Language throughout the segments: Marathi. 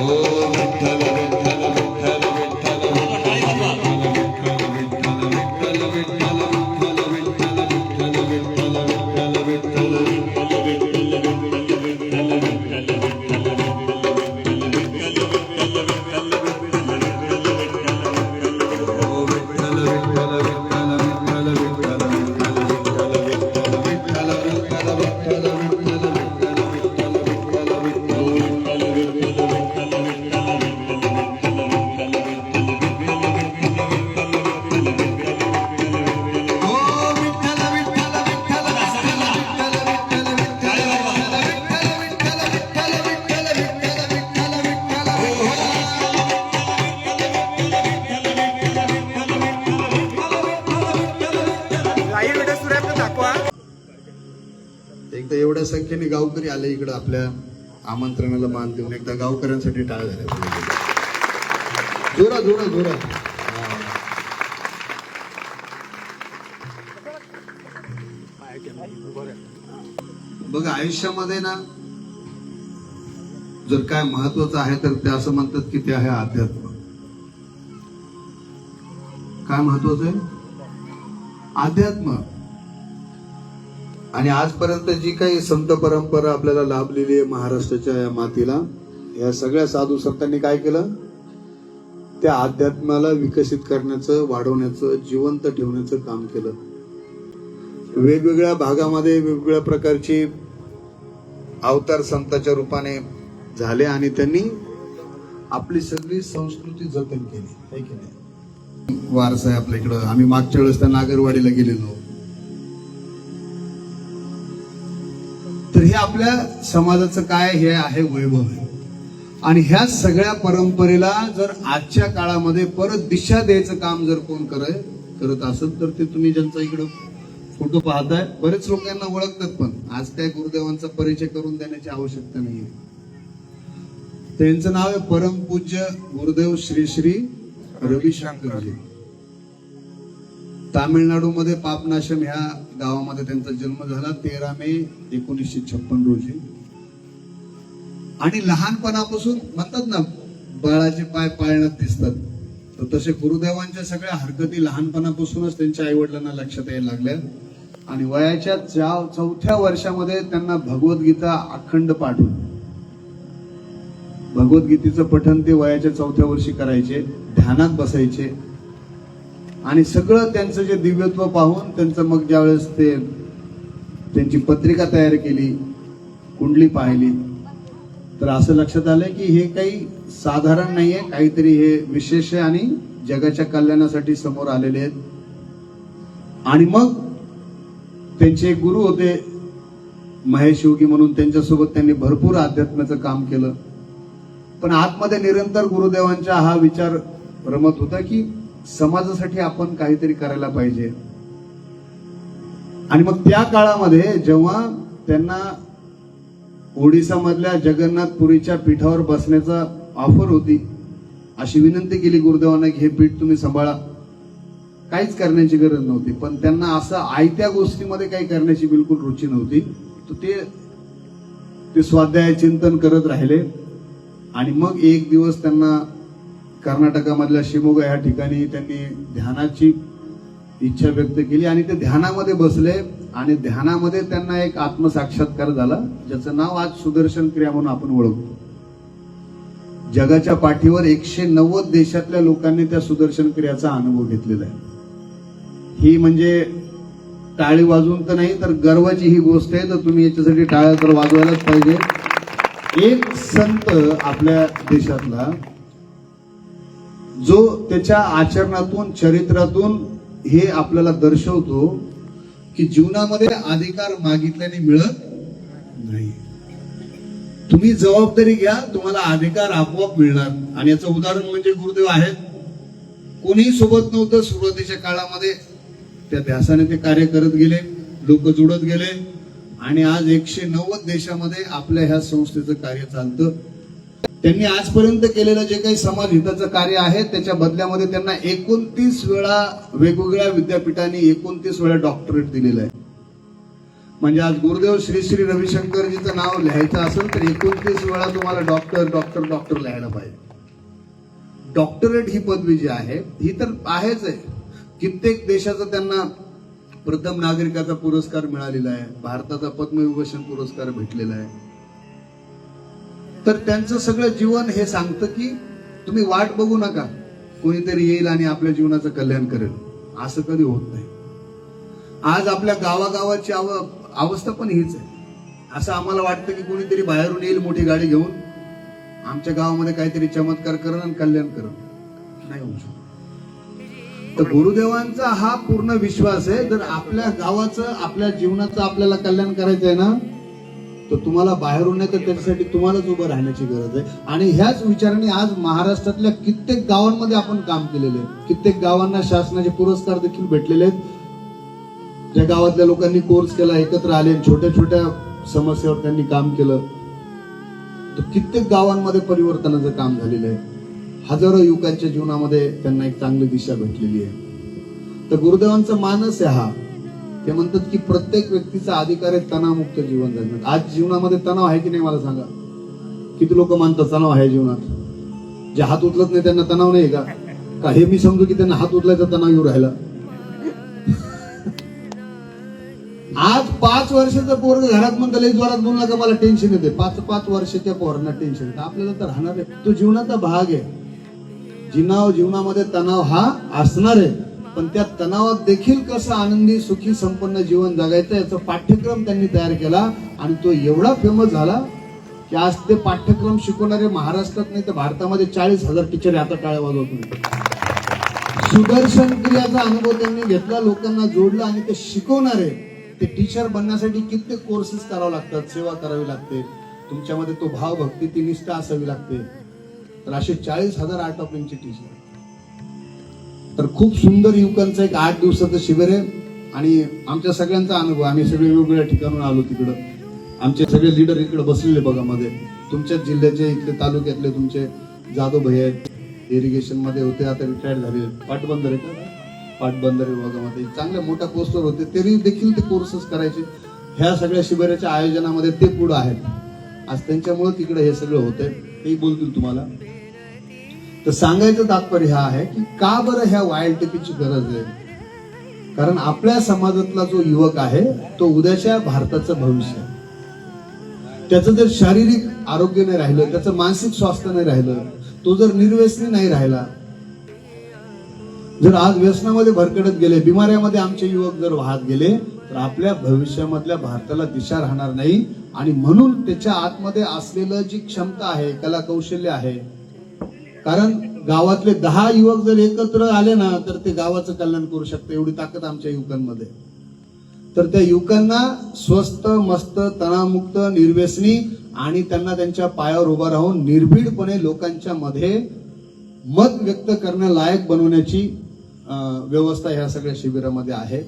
Boa. एकदा एवढ्या संख्येने गावकरी आले इकडं आपल्या आमंत्रणाला मान देऊन. एकदा गावकऱ्यांसाठी टाळ झाल्या. जोरा जोरा जोरा बघा आयुष्यामध्ये ना जर काय महत्वाचं आहे तर ते असं म्हणतात की ते आहे अध्यात्म काय महत्वाचं आहे? अध्यात्म आणि आजपर्यंत जी काही संत परंपरा आपल्याला लाभलेली आहे महाराष्ट्राच्या या मातीला या सगळ्या साधू संतांनी काय केलं? त्या अध्यात्माला विकसित करण्याचं वाढवण्याचं जिवंत ठेवण्याचं काम केलं. वेगवेगळ्या भागामध्ये वेगवेगळ्या प्रकारची अवतार संताच्या रूपाने झाले आणि त्यांनी आपली सगळी संस्कृती जतन केली. है की नाही? वारसा आहे आपल्या इकडं. आम्ही मागच्या वेळेस त्या नागरवाडीला गेलेलो. तर हे आपल्या समाजाचं काय हे आहे वैभव आहे. आणि ह्या सगळ्या परंपरेला जर आजच्या काळामध्ये परत दिशा द्यायचं काम जर कोण करत करत असेल तर ते तुम्ही ज्यांचा इकडं फोटो पाहताय बरेच लोकांना ओळखतात पण. आज काय गुरुदेवांचा परिचय करून देण्याची आवश्यकता नाहीये. त्यांचं नाव आहे परमपूज्य गुरुदेव श्री श्री रविशंकरजी. तामिळनाडूमध्ये पापनाशम ह्या गावामध्ये त्यांचा जन्म झाला तेरा मे एकोणीसशे छप्पन रोजी. आणि लहानपणापासून म्हणतात ना बाळाचे पाय पाळण्यात दिसतात. तर तसे गुरुदेवांच्या सगळ्या हरकती लहानपणापासूनच त्यांच्या आईवडिलांना लक्षात यायला लागल्या. आणि वयाच्या चा- चौथ्या वर्षामध्ये त्यांना भगवद्गीता अखंड पाठ होती भगवद्गीतेचं पठण ते वयाच्या चौथ्या वर्षी करायचे ध्यानात बसायचे. आणि सगळं त्यांचं जे दिव्यत्व पाहून त्यांचं मग ज्यावेळेस ते त्यांची पत्रिका तयार केली कुंडली पाहिली तर असं लक्षात आलं की हे काही साधारण नाही आहे काहीतरी हे विशेष आहे आणि जगाच्या कल्याणासाठी समोर आलेले आहेत. आणि मग त्यांचे एक गुरु होते महेश योगी म्हणून त्यांच्यासोबत त्यांनी भरपूर अध्यात्माचं काम केलं. पण आतमध्ये निरंतर गुरुदेवांचा हा विचार रमत होता की समाजासाठी आपण काहीतरी करायला पाहिजे. आणि मग त्या काळामध्ये जेव्हा त्यांना ओडिसामधल्या जगन्नाथपुरीच्या पीठावर बसण्याचा ऑफर होती अशी विनंती केली गुरुदेवांना की हे पीठ तुम्ही सांभाळा. काहीच करण्याची गरज नव्हती पण त्यांना असं आयत्या गोष्टीमध्ये काही करण्याची बिलकुल रुची नव्हती. तर ते ते स्वाध्याय चिंतन करत राहिले. आणि मग एक दिवस त्यांना कर्नाटकामधल्या शिमोगा ह्या ठिकाणी त्यांनी ध्यानाची इच्छा व्यक्त केली आणि ते ध्यानामध्ये बसले आणि ध्यानामध्ये त्यांना एक आत्मसाक्षात्कार झाला ज्याचं नाव आज सुदर्शन क्रिया म्हणून आपण ओळखतो. जगाच्या पाठीवर एकशे नव्वद देशातल्या लोकांनी त्या सुदर्शन क्रियाचा अनुभव घेतलेला आहे. ही म्हणजे टाळी वाजवून तर नाही तर गर्वाची ही गोष्ट आहे. तर तुम्ही याच्यासाठी टाळ्या तर वाजवायलाच पाहिजे. एक संत आपल्या देशातला जो त्याच्या आचरणातून चरित्रातून हे आपल्याला दर्शवतो की जीवनामध्ये अधिकार मागितल्याने मिळत नाही. तुम्ही जबाबदारी घ्या तुम्हाला अधिकार आपोआप मिळणार. आणि याचं उदाहरण म्हणजे गुरुदेव आहेत. कोणीही सोबत नव्हतं सुरुवातीच्या काळामध्ये. त्या ध्यासाने ते कार्य करत गेले लोक जुडत गेले. आणि आज एकशे नव्वद देशामध्ये आपल्या ह्या संस्थेचं कार्य चालतं. त्यांनी आजपर्यंत केलेलं जे काही समाज हिताचं कार्य आहे त्याच्या बदल्यामध्ये त्यांना एकोणतीस वेळा वेगवेगळ्या विद्यापीठांनी एकोणतीस वेळा डॉक्टरेट दिलेलं आहे. म्हणजे आज गुरुदेव श्री श्री रविशंकरजीचं नाव लिहायचं असेल तर एकोणतीस वेळा तुम्हाला डॉक्टर डॉक्टर डॉक्टर लिहायला पाहिजे. डॉक्टरेट ही पदवी जी आहे ही तर आहेच आहे. कित्येक देशाचा त्यांना प्रथम नागरिकाचा पुरस्कार मिळालेला आहे भारताचा पद्मविभूषण पुरस्कार भेटलेला आहे. तर त्यांचं सगळं जीवन हे सांगतं की तुम्ही वाट बघू नका. कोणीतरी येईल आणि आपल्या जीवनाचं कल्याण करेल. असं कधी होत नाही. आज आपल्या गावागावाची अव अवस्था पण हीच आहे. असं आम्हाला वाटतं की कोणीतरी बाहेरून येईल मोठी गाडी घेऊन. आमच्या गावामध्ये काहीतरी चमत्कार करण आणि कल्याण करण नाही होऊ शकत. तर गुरुदेवांचा हा पूर्ण विश्वास आहे. जर आपल्या गावाचं आपल्या जीवनाचं आपल्याला कल्याण करायचं आहे ना तर तुम्हाला बाहेरून नाही तर त्याच्यासाठी तुम्हालाच उभं राहण्याची गरज आहे. आणि ह्याच विचाराने आज महाराष्ट्रातल्या कित्येक गावांमध्ये आपण काम केलेले आहे कित्येक गावांना शासनाचे पुरस्कार देखील भेटलेले आहेत. ज्या गावातल्या लोकांनी कोर्स केला एकत्र आले छोट्या छोट्या समस्यावर त्यांनी काम केलं. तर कित्येक गावांमध्ये परिवर्तनाचं काम झालेलं आहे. हजारो युवकांच्या जीवनामध्ये त्यांना एक चांगली दिशा भेटलेली आहे. तर गुरुदेवांचा मानस आहे हा. ते म्हणतात की प्रत्येक व्यक्तीचा अधिकार आहे तणावमुक्त जीवन जगण्यात आज जीवनामध्ये तणाव आहे की नाही मला सांगा? किती लोक मानतात तणाव आहे जीवनात? जे हात उचलत नाही त्यांना तणाव नाही का? का हे मी समजू की त्यांना हात उचलायचा तणाव येऊ राहिला? आज पाच वर्षाचं पोरग घरात म्हणतं लई जोरात बोलला का मला टेन्शन येते पाच पाच वर्षाच्या पोरांना टेन्शन येतं. आपल्याला तर राहणार आहे. तो जीवनाचा भाग आहे. जीवनाव जीवनामध्ये तणाव हा असणार आहे. पण त्या तणावात देखील कसं आनंदी सुखी संपन्न जीवन जगायचं याचा पाठ्यक्रम त्यांनी तयार केला आणि तो एवढा फेमस झाला की आज ते पाठ्यक्रम शिकवणारे महाराष्ट्रात नाही तर भारतामध्ये चाळीस हजार टीचर आता टाळ्या वाजवत सुदर्शन क्रियाचा अनुभव त्यांनी घेतला लोकांना जोडला आणि ते शिकवणारे ते टीचर बनण्यासाठी कित्येक कोर्सेस करावे लागतात सेवा करावी लागते. तुमच्यामध्ये तो भाव भक्ती ती निष्ठा असावी लागते. तर असे चाळीस हजार आर्ट ऑफ टीचर तर खूप सुंदर युवकांचं एक आठ दिवसाचं शिबिर आहे. आणि आमच्या सगळ्यांचा अनुभव आम्ही सगळे वेगवेगळ्या ठिकाणून आलो तिकडं. आमचे सगळे लीडर इकडे बसलेले बघा मध्ये. तुमच्याच जिल्ह्याचे इथले तालुक्यातले तुमचे जाधव भैया आहेत. इरिगेशनमध्ये होते आता रिटायर्ड झाले. पाटबंदर आहे का पाटबंदर विभागामध्ये चांगल्या मोठ्या पोस्टवर होते. तरी देखील ते कोर्सेस करायचे. ह्या सगळ्या शिबिराच्या आयोजनामध्ये ते पुढं आहेत. आज त्यांच्यामुळे तिकडे हे सगळं होतंय. तेही बोलतील तुम्हाला. तर सांगायचं तात्पर्य हा आहे की का बरं ह्या वाईल्ड टीपीची गरज आहे कारण आपल्या समाजातला जो युवक आहे तो उद्याच्या भारताचं भविष्य आहे. त्याचं जर शारीरिक आरोग्य नाही राहिलं त्याचं मानसिक स्वास्थ्य नाही राहिलं तो जर निर्व्यसनी नाही राहिला जर आज व्यसनामध्ये भरकटत गेले बिमाऱ्यामध्ये आमचे युवक जर वाहत गेले तर आपल्या भविष्यामधल्या भारताला दिशा राहणार नाही आणि म्हणून त्याच्या आतमध्ये असलेलं जी क्षमता आहे कला कौशल्य आहे कारण गावातले दहा युवक जर एकत्र आले ना तर ते गावाचं कल्याण करू शकते. एवढी ताकद आमच्या युवकांमध्ये. तर त्या युवकांना स्वस्त मस्त तणावमुक्त निर्व्यसनी आणि त्यांना त्यांच्या पायावर उभा राहून निर्भीडपणे लोकांच्या मध्ये मत व्यक्त करण्यालायक बनवण्याची व्यवस्था ह्या सगळ्या शिबिरामध्ये आहे.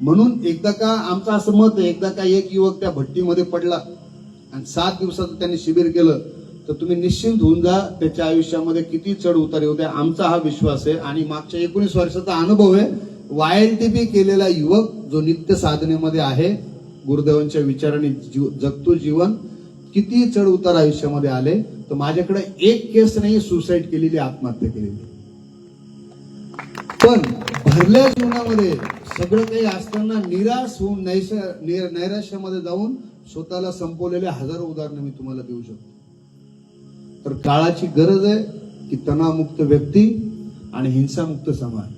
म्हणून एकदा का आमचं असं मत आहे एकदा का एक युवक त्या भट्टीमध्ये पडला आणि सात दिवसाचं त्यांनी शिबिर केलं तर तुम्ही निश्चिंत होऊन जा त्याच्या आयुष्यामध्ये किती चढ येऊ होते आमचा हा विश्वास आहे. आणि मागच्या एकोणीस वर्षाचा अनुभव आहे वायएलटीपी केलेला युवक जो नित्य साधनेमध्ये आहे गुरुदेवांच्या विचाराने जीव जगतो जीवन किती चढ उतार आयुष्यामध्ये आले तर माझ्याकडे एक केस नाही सुसाईड केलेली आत्महत्या केलेली. पण भरल्या जीवनामध्ये सगळं काही असताना निराश होऊन नैश निर- नैराश्यामध्ये जाऊन स्वतःला संपवलेले हजारो उदाहरणं मी तुम्हाला देऊ शकतो. तर काळाची गरज आहे की तणावमुक्त व्यक्ती आणि हिंसामुक्त समाज.